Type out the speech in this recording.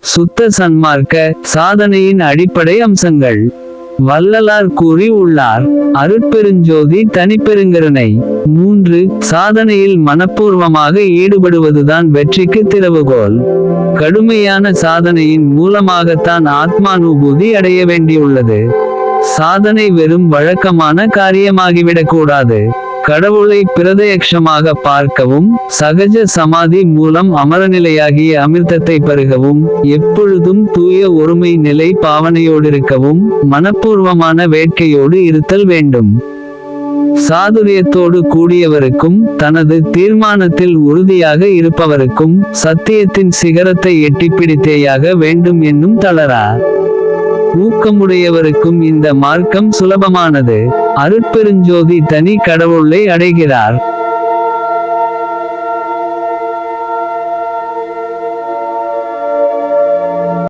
சுத்த சன்மார்க்க சாதனையின் அடிப்படை அம்சங்கள். வள்ளலார் கூறி உள்ளார் அருட்பெருஞ்சோதி தனிப்பெருங்கருணை மூன்று சாதனையில் மனப்பூர்வமாக ஈடுபடுவதுதான் வெற்றிக்கு திறவுகோல். கடுமையான சாதனையின் மூலமாகத்தான் ஆத்மானுபூதி அடைய வேண்டியுள்ளது. சாதனை வெறும் வழக்கமான காரியமாகிவிடக்கூடாது. கடவுளை பிரதயக்ஷமாக பார்க்கவும் சகஜ சமாதி மூலம் அமரநிலையாகிய அமிர்தத்தை பருகவும் எப்பொழுதும் தூய ஒருமை நிலை பாவனையோடிருக்கவும் மனப்பூர்வமான வேட்கையோடு இருத்தல் வேண்டும். சாதுரியத்தோடு கூடியவருக்கும் தனது தீர்மானத்தில் உறுதியாக இருப்பவருக்கும் சத்தியத்தின் சிகரத்தை எட்டிப்பிடித்தேயாக வேண்டும் என்னும் தளரா. ஊக்கமுடையவருக்கும் இந்த மார்க்கம் சுலபமானது. அருட்பெருஞ்சோதி தனி கடவுளை அடைகிறார்.